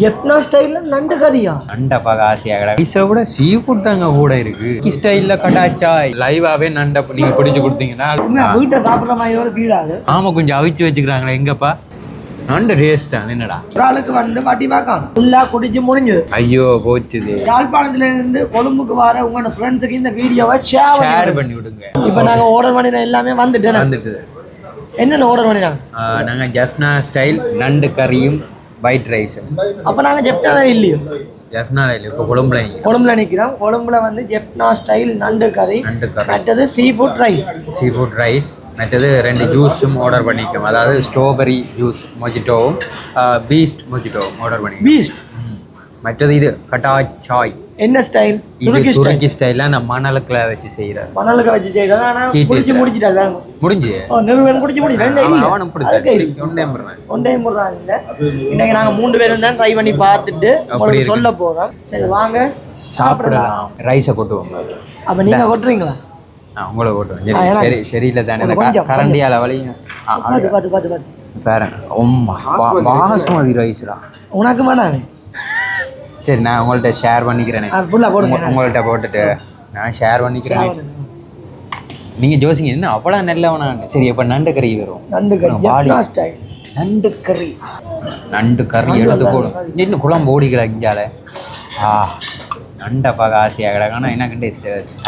ஜெப்னா ஸ்டைல்ல நண்டு கறியா? நண்டை பார்க்க ஆசையாக கிடக்கு பைசா கூட சீ ஃபுட் அங்கே கூட இருக்கு. ஸ்டைலில் கட்டாச்சாய் லைவாகவே நண்டை நீங்கள் பிடிச்சி கொடுத்தீங்கன்னா வீட்டை சாப்பிட்ற மாதிரி ஒரு ஃபீல் ஆமா கொஞ்சம் அவிச்சு வச்சுக்கிறாங்களே எங்கப்பா? நண்டு டேஸ்ட் தான் என்னடா? ஒரு ஆளுக்கு வந்து வட்டி பார்க்கலாம் ஃபுல்லா குடிச்சு முடிஞ்சது. ஐயோ போச்சுது. யாழ்ப்பாணத்துல இருந்து கொழும்புக்கு வர உங்களோட ஃப்ரெண்ட்ஸுக்கு இந்த வீடியோவை ஷேர் பண்ணி விடுங்க. இப்போ நாங்க ஆர்டர் பண்ணின எல்லாமே வந்துட்டு வந்துட்டுது. என்னென்ன ஆர்டர் பண்ணினாங்க? ஆஹ் நாங்க ஜெஃப்னா ஸ்டைல் நண்டு கறியும் ஒயிட் ரைஸும் அப்ப நாங்க ஜெப்னா இல்லையோ. ஜெஃப்னா இல்லை இப்போ கொழும்புல. கொழும்புல நிக்கிறோம். கொழும்புல வந்து ஜெப்னா ஸ்டைல் நண்டு கறி நண்டு கறி. மற்றது sea food rice sea food rice மற்றது ரெண்டு ஜூஸும் ஆர்டர் பண்ணிக்கோம் அதாவது ஸ்ட்ராபெரி ஜூஸ் மொஜிட்டோவும் பீஸ்ட் மொஜிட்டோவும் ஆர்டர் பண்ணிக்கோம் பீஸ்ட். மற்றது இது கட்டாச்சாய் என்ன ஸ்டைல் துருக்கி ஸ்டைல் துருக்கி ஸ்டைலில் அந்த மணலுக்குள்ள வச்சு செய்கிற மணலுக்கு வச்சு செய்யறாங்க ஆனா குடிச்சு. முடிச்சிட்டாங்க முடிஞ்சு. ஓ நிறுவனம் குடிச்சு முடிச்சு அவனும் பிடிச்சாரு ஒன்றே முறை ஒன்றே முறாங்க இன்னைக்கு நாங்க மூணு பேரும் தான் ட்ரை பண்ணி பார்த்துட்டு உங்களுக்கு. சொல்ல போறோம். சரி வாங்க. சாப்பிடலாம். ரைஸை கொட்டுவோம் அப்ப நீங்க கொட்டுறீங்களா? உங்களை கொட்டுவோம் சரி சரி சரியில்லை தானே. கரண்டியால ஆ, பார்த்து பார்த்து பார்த்து பார்த்து பாரு உம்மா பாஸ்மதி ரைஸ்டா உனக்கு வேணாமே. சரி நான் உங்கள்ட்ட ஷேர் பண்ணிக்கிறேனே. ஃபுல்லா போடுங்க. உங்க- உங்கள்ட்ட போட்டுட்டு நான் ஷேர் பண்ணிக்கிறேனே. நீங்க ஜோசிங்க என்ன அவ்வளோ நல்லவனா? சரி இப்போ நண்டு கறி வரும் நண்டு கறி நண்டு கறி நண்டு கறி எடுத்து போடும். இன்னும் குழம்பு ஓடி கிடக்குஞ்சால ஆ நண்டை பார்க்க ஆசையாக கிடக்கு. ஆனால் என்ன கண்டு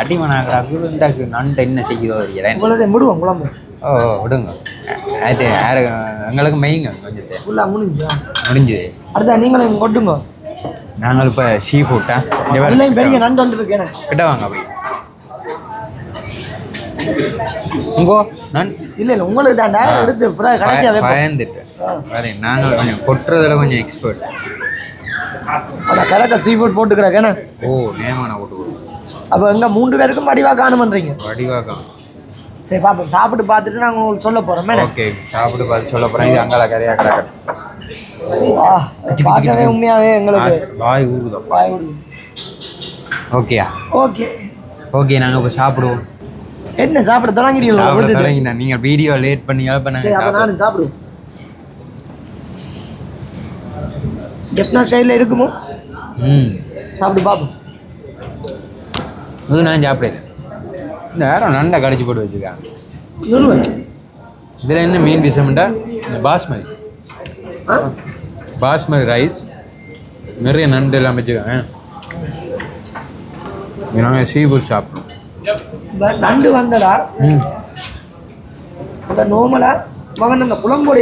அடிமனாகிறாக்கு நண்டை என்ன செய்யுதோ தெரியல. முடுவோம் குழம்பு. ஓ விடுங்க. அது யாரு எங்களுக்கு மெய்ங்க கொஞ்சம். முடிஞ்சுது? அடுத்தா நீங்களும் கொட்டுங்க. நாங்கள் இப்போ சீ ஃபுட்டா பெரிய நண்டு வந்து இருக்கு எனக்கு. கிட்ட வாங்க அப்படி. உங்கோ நான் இல்ல இல்ல உங்களுக்கு தாண்டா எடுத்து அப்புறம் கடைசியா வைப்போம். பயந்துட்டு வேறு நாங்கள் கொஞ்சம் கொட்டுறதுல கொஞ்சம் எக்ஸ்பர்ட் அந்த கிழக்க சீ ஃபுட் போட்டு கிடக்கேன ஓ நேமான போட்டு அப்போ எங்க மூன்று பேருக்கும் வடிவா காணுமன்றீங்க வடிவாக்கம் சரி பாப்போம். சாப்பிட்டு பார்த்துட்டு நாங்கள் உங்களுக்கு சொல்ல போறோம் மேடம் ஓகே சாப்பிட்டு பார்த்து சொல்ல போகிறேன் இது அங்கால கரையா கிடக்கு பார்க்கவே உண்மையாவே எங்களுக்கு வாய் ஊறுதோ வாய் விடுது. ஓகேயா? ஓகே. ஓகே நாங்கள் இப்போ சாப்பிடுவோம். என்ன சாப்பிட தொடங்கிட்டீங்களா? சாப்பிட? தொடங்கினா நீங்கள் வீடியோ லேட் பண்ணி இப்போ நாங்கள் நானும் சாப்பிடுவோம். ஜெப்னா ஸ்டைலில் இருக்குமோ? ம். சாப்பிட்டு பார்ப்போம் இது நான் சாப்பிடல. இந்த யாரும் நண்டை கடிச்சு போட்டு வச்சுருக்காங்க. இதில் என்ன மீன் விஷயம்டா இந்த பாஸ்மதி. பாஸ்மதி ரைஸ் நிறைய நண்டு எல்லாம் வச்சுருக்காங்க நாங்கள் சீ ஃபுட் சாப்பிடுவோம் இப்ப நண்டு வந்தடா ம். அந்த நோமலா? மகன் அந்த குழம்போட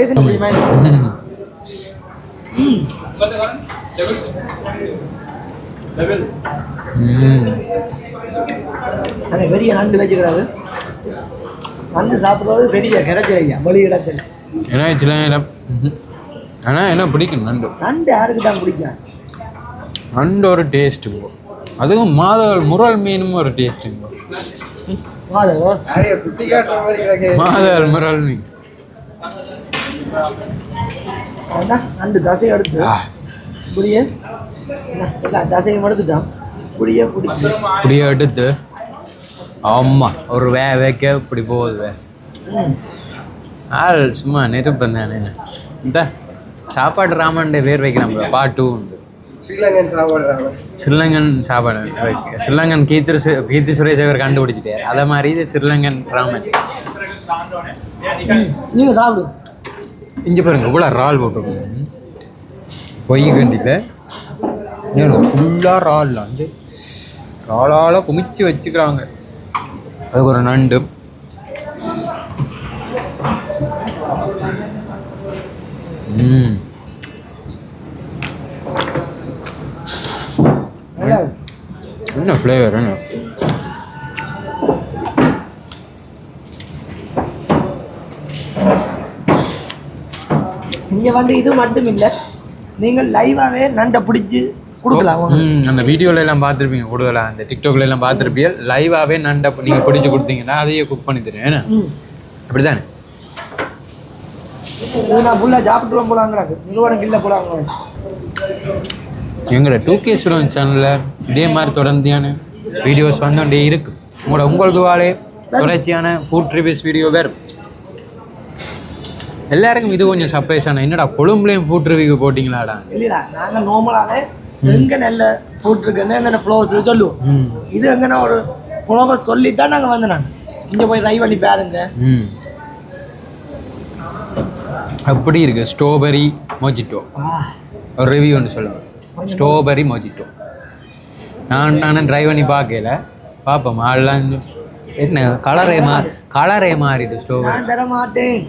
ம். அந்த பெரிய நண்டு வச்சுக்கிறாரு. நண்டு சாப்பிட்றது பெரிய கிடைச்சல் ஐயா வெளி இடத்துல ஏன்னா சில நேரம் ஆனால் என்ன பிடிக்கும்? நண்டு. நண்டு யாருக்கு தான் பிடிக்கும்? நண்டு ஒரு டேஸ்ட்டு போ அதுவும் மாதவல் முரல் மீனும் ஒரு டேஸ்ட்டுங்க மாதவோ மாதவல் முரல் மீன். நண்டு தசை எடுத்து. புரிய தசையும் எடுத்துட்டான் புரிய பிடிச்சி. இப்படியே எடுத்து. ஆமா ஒரு வே வைக்க இப்படி போகுது வே. ஆள் சும்மா நெருப்பம் தானே. இந்த சாப்பாடு ராமன் பேர் வைக்கிறான் பாட்டு உண்டு. ஸ்ரீலங்கன் சாப்பிட்றாங்க ஸ்ரீலங்கன் சாப்பாடு ஸ்ரீலங்கன் கீர்த்தி சு- கீர்த்தி சுரேஷ் அவர் கண்டுபிடிச்சிட்டார். அதே மாதிரி இது ஸ்ரீலங்கன் ராமன். நீங்க சாப்பிடு. இங்கே பாருங்க இவ்வளோ இறால் போட்டிருக்கோம் பொய் கண்டியில் ஃபுல்லாக இறால் வந்து இறாலால் குமிச்சு வச்சுக்கிறாங்க. அதுக்கு ஒரு நண்டு. என்ன ஃப்ளேவர் என்ன? இங்க வந்து இது மட்டும் இல்ல நீங்கள் லைவாவே நண்டை பிடிச்சி கொடுக்கலாம் அந்த வீடியோல எல்லாம் பார்த்துருப்பீங்க கூடுதலாக அந்த டிக்டாக்ல எல்லாம் பார்த்துருப்பீங்க லைவாகவே நண்டை நீங்கள் பிடிச்சி கொடுத்தீங்கன்னா அதையே குக் பண்ணி தருவேன் அப்படிதானே? இது நான் ஃபுல்லாக சாப்பிட்டு போலாங்கிறாங்க நிறுவனம் இல்லை போலாங்க எங்களோட டூ கே ஸ்டூடெண்ட் சேனலில் இதே மாதிரி தொடர்ந்தியான வீடியோஸ் வந்துட்டே இருக்கு. உங்களோட உங்களுக்கு வாழே தொடர்ச்சியான ஃபுட் ரிவ்யூஸ் வீடியோ வேறு. எல்லாருக்கும் இது கொஞ்சம் சர்ப்ரைஸ் ஆனா என்னடா கொழும்புலையும் ஃபுட் ரிவ்யூ போட்டிங்களாடா? இல்லைடா நாங்கள் நார்மலாகவே எங்க நெல்ல போட்டிருக்குன்னு என்னென்ன ஃப்ளோஸ் சொல்லுவோம். ம். இது எங்கன்னா ஒரு ஃப்ளோவர் சொல்லி தான் நாங்கள் வந்து நாங்கள் இங்கே போய் ட்ரை பண்ணி பாருங்க அப்படி இருக்கு. ஸ்ட்ராபெரி மொஜிட்டோ ஒரு ரிவ்யூ ஒன்று சொல்லுங்கள் ஸ்ட்ராபெரி மொஜிட்டோ நான் நானும் ட்ரை பண்ணி பார்க்கல. பார்ப்போம். அதெல்லாம் என்ன கலரே மா கலரே மாறிது ஸ்ட்ராபெரி தர மாட்டேன்.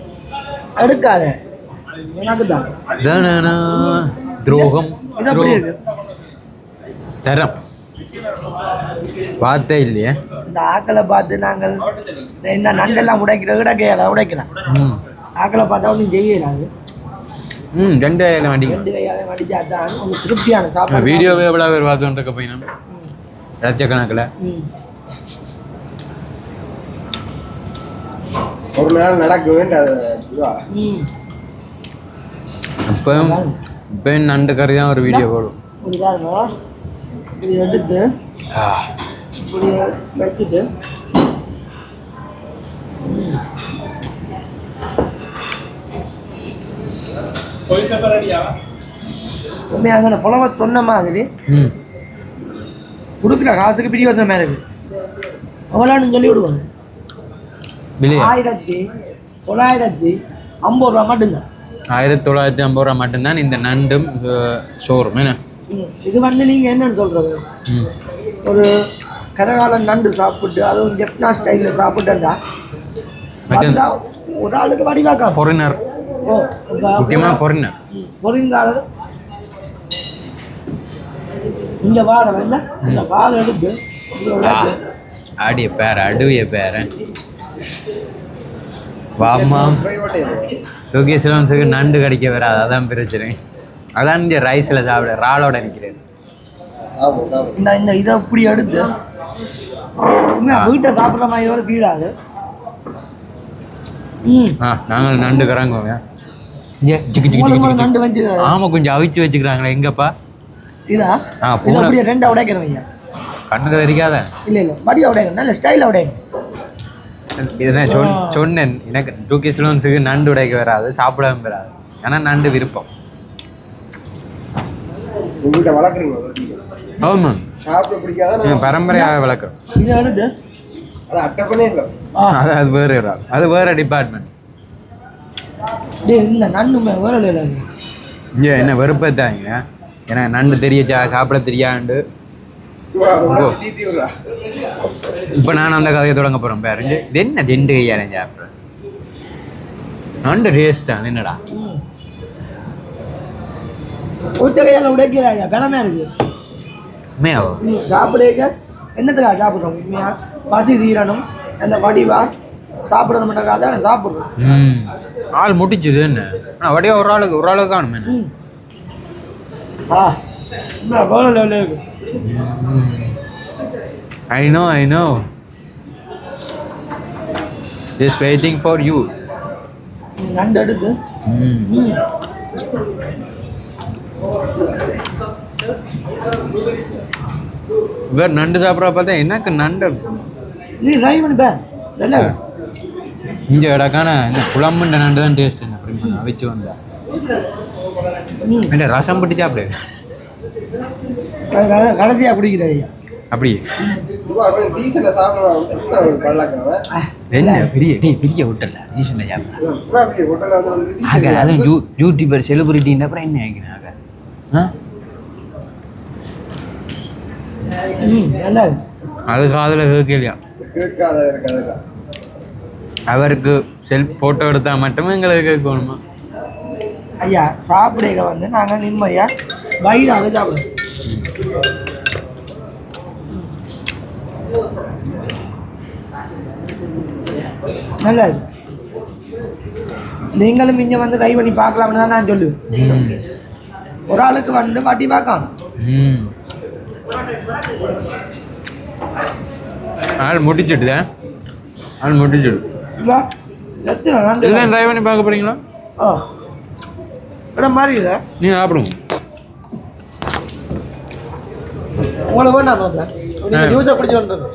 தனனா. துரோகம். தரம். பார்த்தே இல்லையே. இந்த ஆக்களை பார்த்து நாங்கள் என்ன நண்டெல்லாம் உடைக்கிற உடைக்கலாம். ம். ஆக்களை பார்த்தா ஒன்றும் செய்யலாது ம் ரெண்டு கையில வண்டிங்க ரெண்டு கையால மடிச்சா தான் உங்களுக்கு திருப்தியான சாப்பாடு. வீடியோவே எவ்வளோ பேர் பார்த்துட்டு இருக்க பையனா லட்சக்கணக்கில். ம். ஒரு நாள் நடக்க ம். இப்போ இப்போ நண்டு கறி தான் ஒரு வீடியோ போடும். இப்படி எடுத்து. இப்படி வச்சுட்டு. உண்மையாக புலவை சொன்ன மாதிரி ம். கொடுக்குற காசுக்கு பிரியோசனமாக இருக்கு எவ்வளோன்னு சொல்லி விடுவாங்க. ஆயிரத்தி தொள்ளாயிரத்தி ஐம்பது ரூபா மட்டும்தான். ஆயிரத்தி தொள்ளாயிரத்தி ஐம்பது ரூபா மட்டும்தான் இந்த நண்டும் சோறும். என்ன. இது வந்து நீங்கள் என்னன்னு சொல்கிறது ம். ஒரு கரகால நண்டு சாப்பிட்டு அதுவும் ஜெப்னா ஸ்டைலில் சாப்பிட்டா மட்டன் ஒரு ஆளுக்கு வடிவாக்கா ஃபாரினர் ஓ முக்கியமாக ஃபாரினர் பொறிங்கால இங்க வாட வேண்டாம் இந்த பால் எடுத்து. ஆடிய பேர அடுவிய பேர. வாமா. தூக்கி சிலம்ஸுக்கு நண்டு கடிக்க வராது அதான் பிரச்சனை. அதான் இந்த ரைஸில் சாப்பிட ராலோட நிற்கிறேன் இந்த இந்த இதை இப்படி எடுத்து வீட்டை சாப்பிட்ற மாதிரி ஒரு ஃபீல் ஆகுது. ம். ஆ நாங்கள் நண்டு கறாங்குவோங்க ஆமாம் கொஞ்சம் அவிச்சு வச்சுக்கிறாங்களே எங்கப்பா? இதா? ஆ, பூனை. அப்படியே ரெண்டா உடைக்கிறவங்க கண்ணுக்கு தெரியாத இல்லை இல்லை வடியா உடைங்க நல்ல ஸ்டைலாக உடைங்க. இதுதான் சொன் சொன்னேன் எனக்கு டூ சிலோன்ஸுக்கு நண்டு உடைக்க வராது சாப்பிடவும் வராது. ஆனால் நண்டு விருப்பம். உங்கள்கிட்ட வளர்க்குறீங்க ஆமாம் சாப்பிட பிடிக்காத பரம்பரையாக வளர்க்குறோம் இதை அதை அட்டை பண்ணே இல்லை அது அது வேறு. அது வேறு டிபார்ட்மெண்ட் இந்த நண்டுமே இல்லை இங்கே என்ன வெறுப்பத்தாங்க ஏன்னா நண்டு தெரியச்சா சாப்பிட தெரியாண்டு? இப்போ நான் அந்த கதையை தொடங்க போகிறேன் பாருங்க இது என்ன ரெண்டு கையாலே சாப்பிட்றேன் நண்டு டேஸ்ட் தான் என்னடா? ஒத்த கையால் உடைக்கிறாங்க கிழமையா இருக்கு. உண்மையாவோ? சாப்பிடுங்க என்னத்துக்காக சாப்பிட்றோம்? உண்மையா? பசி தீரணும். அந்த வடிவா? சாப்பிடணும் அதான் சாப்பிட்றோம். ஆள் முடிச்சுது என்ன? ஆனால் வடியா ஒரு ஆளுக்கு ஒரு ஆளுக்கு காணுமே I know I know just waiting for you நண்டு எடுத்து. நண்டு சாப்பிட்ற பார்த்தா எனக்கு நண்டு? நீ ட்ரை பண்ணி. இங்கே இடக்கான இந்த குழம்புன்ற நண்டு தான் டேஸ்ட் என்ன அப்படிமா அவிச்சு வந்தா ம் இல்லை ரசம் பட்டு சாப்பிடு அது கட- கடைசியா குடிக்கிறது அப்படியே என்ன பெரிய டேய் பெரிய ஹோட்டல்ல ரீசெண்டாக சாப்பிட்றேன் ஆக அதுவும் யூ யூடியூபர் செலிபிரிட்டின்ற அப்புறம் என்ன ஆகிக்கிறேன் ஆக? அது காதில் கேட்கலையா? கேட்காத அவருக்கு செல் ஃபோட்டோ எடுத்தால் மட்டுமே எங்களுக்கு கேட்கணுமா ஐயா சாப்பிடுக வந்து நாங்கள் நிம்மதியாக வயிறாக சாப்பிடுவோம். நல்லா நீங்களும் இங்கே வந்து ட்ரை பண்ணி பார்க்கலாம்னு தான் நான் சொல்லுவேன். ஒரு ஆளுக்கு வந்து பாட்டி பார்க்கலாம் ஆள் முடிச்சுட்டுதே? ஆள் முடிச்சுடு. இல்லை எத்தனை எல்லாம் ட்ரை பண்ணி பார்க்க போகிறீங்களா ஆ. இடம் மாதிரி இல்லை நீங்கள் சாப்பிடுங்க. உங்களை வேண்டாம் மாப்பிள்ள நீங்கள் ஜூஸை பிடிச்சி வந்துடுங்க.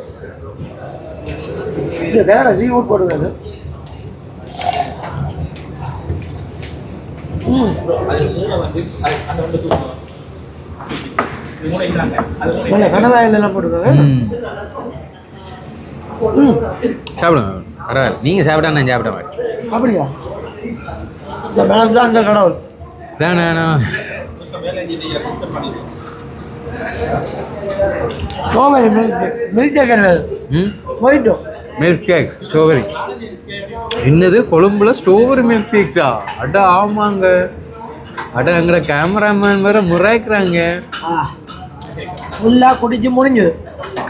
இது வேற சீ ம். நல்ல கனவாயில் எல்லாம் போட்டுருக்காங்க சாப்பிடுங்க. பரவாயில்ல. நீங்கள் சாப்பிட்டா நான் சாப்பிட மாட்டேன். அப்படியா? இந்த மனசு தான் அந்த கடவுள். தானே ஸ்ட்ராபெரி மில்க் மில்க் ம்? போயிட்டோம். Milk cake strawberry. என்னது? கொழும்புல ஸ்ட்ராபெரி மில்க் கேக்ஸா அட ஆமாங்க. அட அங்கே கேமராமேன் வேற முறைக்கிறாங்க. ஃபுல்லாக குடிச்சு முடிஞ்சது.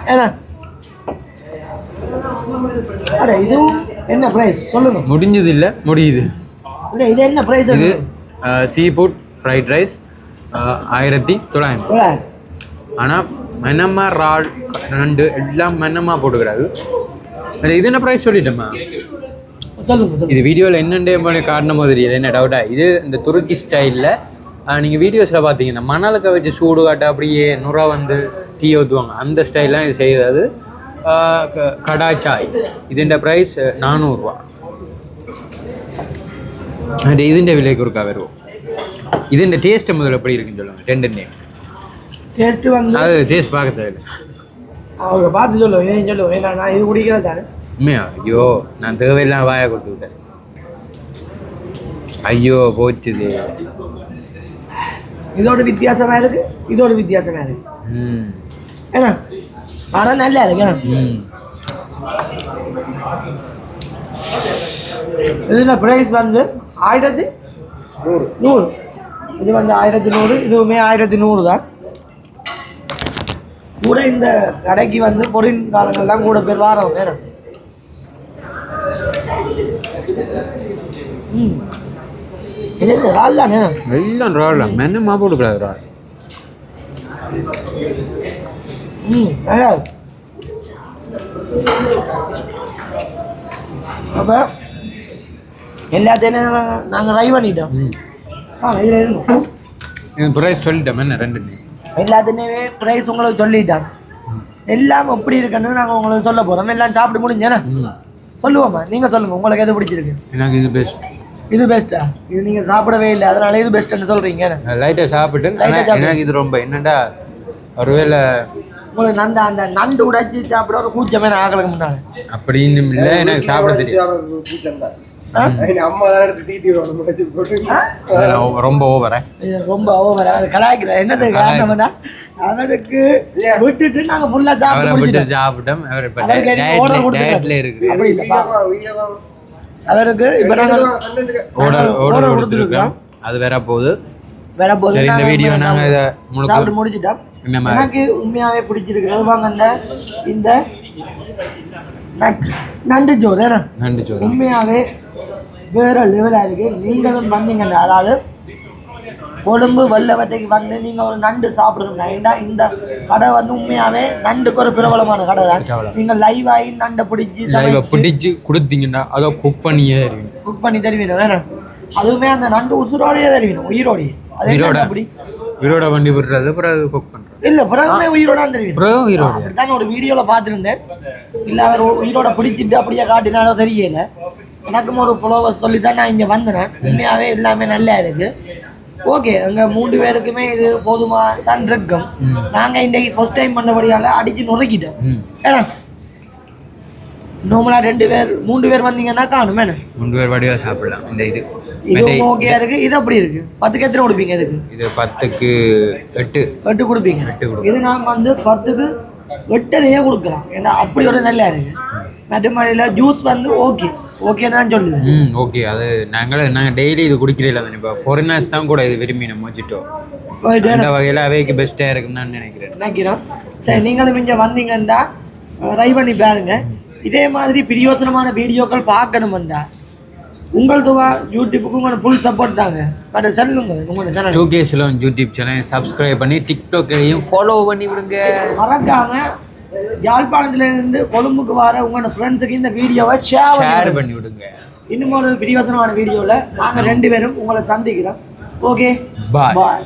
ஏன்னா அட இதுவும் என்ன ப்ரைஸ் சொல்லுங்க. முடிஞ்சது இல்லை முடியுது. இல்லை இது என்ன ப்ரைஸ் இது சீ ஃபுட் ஃப்ரைட் ரைஸ் ஆயிரத்தி தொள்ளாயிரம். ஆனால் மெனமா ரால் நண்டு எல்லாம் மெனமா போட்டுக்கிறாரு. இது என்ன ப்ரைஸ் சொல்லிட்டோமா? இது வீடியோவில் என்னென்ன காரணம் தெரியல என்ன டவுட்டா இது இந்த துருக்கி ஸ்டைலில் நீங்கள் வீடியோஸில் பார்த்தீங்கன்னா மணலுக்க வச்சு சூடு காட்ட அப்படியே நுரை வந்து டீ ஊற்றுவாங்க அந்த ஸ்டைல்லாம் இது செய்யாது ஆஹ் க- கடாய் சாய் ഇതിൻ്റെ ப்ரைஸ் നാനൂറുരൂപ അതിൻ്റെ ഇതിൻ്റെ വില കുറുക്കാ വരുമോ ഇതിൻ്റെ ടേസ്റ്റ് മുതൽ எப்படி இருக்குன்னு சொல்லுங்க ரெண்டுன்னே டேஸ்ட் வந்து அது டேஸ்ட் பார்க்க தேவையில்லை அவங்க பார்த்து சொல்லுவோம் ஏன் சொல்லுவோம் ஏன்னா நான் இது குடிக்கிறது தானே உண்மையா ஐயோ நான் தேவையில்லாம் வாயை கொடுத்து விட்டேன் ஐயோ போச்சுது இதோட வித்தியாசமா இருக்கு இதோட வித்தியாசமா இருக்கு ம் ஏன்னா ஆனால் நல்லா இருக்கு ஏன்னா ம் இதில் ப்ரைஸ் வந்து? ஆயிரத்தி நூறு. நூறு. இது வந்து ஆயிரத்தி நூறு இதுவுமே ஆயிரத்தி நூறு தான். கூட இந்த கடைக்கு வந்து பொருள் காலங்கள்லாம் கூட பேர் வாரவங்க ஏன்னா ம். என்ன ரால் தானே? எல்லாம் ராடா மென்னமா போட்டுக்கூடாது ராட் ம் நல்லா இருக்கு. அப்போ எல்லாத்தையும் நாங்கள் ரை பண்ணிட்டோம். ஆ இதில் இருக்கும் இது ப்ரைஸ் சொல்லிட்டேன் மென்ன ரெண்டு எல்லாத்துலேயுமே ப்ரைஸ் உங்களுக்கு சொல்லிட்டாங்க எல்லாம் எப்படி இருக்குன்னு நாங்கள் உங்களுக்கு சொல்ல போகிறோம் எல்லாம் சாப்பிட்டு முடிஞ்சேண்ணே ம். சொல்லுவோம்மா. நீங்கள் சொல்லுங்கள் உங்களுக்கு எது பிடிச்சிருக்கு? எனக்கு இது பெஸ்ட் இது பெஸ்ட்டா இது நீங்கள் சாப்பிடவே இல்லை. அதனால இது பெஸ்ட்டுன்னு சொல்கிறீங்க லைட்டாக சாப்பிட்டு. எனக்கு இது ரொம்ப என்னடா? ஒருவேளை உங்களுக்கு நந்த அந்த நண்டு உடைச்சி சாப்பிட ஒரு கூச்சமே நான் ஆகலுக்கு முன்னாடி அப்படின்னு இல்லை எனக்கு சாப்பிட தெரியும் அம்மா தான். எடுத்து தீத்தி வச்சு போட்டு. ரொம்ப ஓவரா இது ரொம்ப ஓவர் அது என்னது காரணம்னா? அவனுக்கு விட்டுட்டு நாங்கள் ஃபுல்லாக சாப்பிட்டு சாப்பிட்டோம். அவர் இப்போ அவருக்கு டயட்ல இருக்கு அப்படி இப்போ order ஓர்டர் கொடுத்துருக்கோம். கொடுத்துருக்கோம். அது வேற போகுது. வேற போது சரி இந்த வீடியோ நாங்கள் இதை சாப்பிட்டு முடிச்சிட்டோம். எனக்கு உண்மையாவே பிடிச்சிருக்கிறது வாங்க இந்த நண்டு சோறு ஏன்னா நன்றி சோறு? உண்மையாவே வேற லெவலாக இருக்கு. நீங்களும் வந்தீங்கன்னா அதாவது கொழும்பு வெள்ளவட்டைக்கு வந்து நீங்க ஒரு நண்டு சாப்பிடுங்க ஏன்னா இந்த கடை வந்து உண்மையாவே நண்டுக்கு ஒரு பிரபலமான கடை தான். பிரபலம். நீங்க லைவ் ஆகி நண்டை பிடிச்சி லைவை பிடிச்சி கொடுத்தீங்கன்னா அதோ குக் பண்ணியே குக் பண்ணி தருவீங்க வேணும் அதுவுமே அந்த நண்டு உசுரோடையே தருவீங்க உயிரோடையே. என்ன உயிரோட உயிரோட வண்டி விடுறது பிறகு குக் பண்ணுறோம் இல்ல பிறகுமே உயிரோட தருவீங்க பிறகு உயிரோட. அப்படித்தான் ஒரு வீடியோவில் பார்த்துருந்தேன். இல்லை அவர் உயிரோட பிடிச்சிட்டு அப்படியே காட்டினாலோ தெரியல. எனக்கும் ஒரு ஃபாலோவர்ஸ் சொல்லி தான் நான் இங்கே வந்தேன். உண்மையாகவே எல்லாமே நல்லா இருக்கு. ஓகே அங்கே மூன்று பேருக்குமே இது போதுமா தான் இருக்கும் நாங்கள் இன்றைக்கு ஃபர்ஸ்ட் டைம் பண்ணபடியால் அடித்து நுறுக்கிட்டோம். ம். ஏன்னா நார்மலாக ரெண்டு பேர் மூன்று பேர் வந்தீங்கன்னா காணும் மூணு பேர் வடிவா சாப்பிடலாம். இந்த இது இது ஓகேயா இருக்கு இது அப்படி இருக்கு. பத்துக்கு எத்தனை கொடுப்பீங்க இதுக்கு? இது பத்துக்கு எட்டு. எட்டு கொடுப்பீங்க. எட்டு கொடுப்போம். இது நாம் வந்து பத்துக்கு எட்டரையே கொடுக்கலாம். ஏன்னா அப்படி ஒரு நல்லா இருக்கு. நடுமழையில் ஜூஸ் வந்து ஓகே ஓகே தான் சொல்லுவேன். ம் ஓகே அது நாங்களும் நாங்கள் டெய்லி இது குடிக்கிறதில்ல இப்போ ஃபாரினர்ஸ் தான் கூட இது விரும்பி நம்ம வச்சுட்டோம். அந்த வகையில் அவைக்கு பெஸ்ட்டாக இருக்குன்னு நான் நினைக்கிறேன். நினைக்கிறோம். சரி நீங்களும் இங்கே வந்தீங்கன்னா ட்ரை பண்ணி பாருங்க. இதே மாதிரி பிரியோசனமான வீடியோக்கள் பார்க்கணுமெண்டா உங்கள் துவா யூடியூப்புக்கு உங்களோட ஃபுல் சப்போர்ட் தாங்க. பட் சொல்லுங்க உங்களோட சேனல் டூ கேஸில் யூடியூப் சேனல் சப்ஸ்கிரைப் பண்ணி டிக்டாக்கையும் ஃபாலோ பண்ணி விடுங்க. மறக்காம யாழ்ப்பாணத்துல இருந்து கொழும்புக்கு வர உங்களோட ஃப்ரெண்ட்ஸுக்கு இந்த வீடியோவை ஷேர் பண்ணி விடுங்க. இன்னும் ஒரு பிரியோசனமான வீடியோவில் நாங்கள் ரெண்டு பேரும் உங்களை சந்திக்கிறோம். ஓகே பாய் பாய்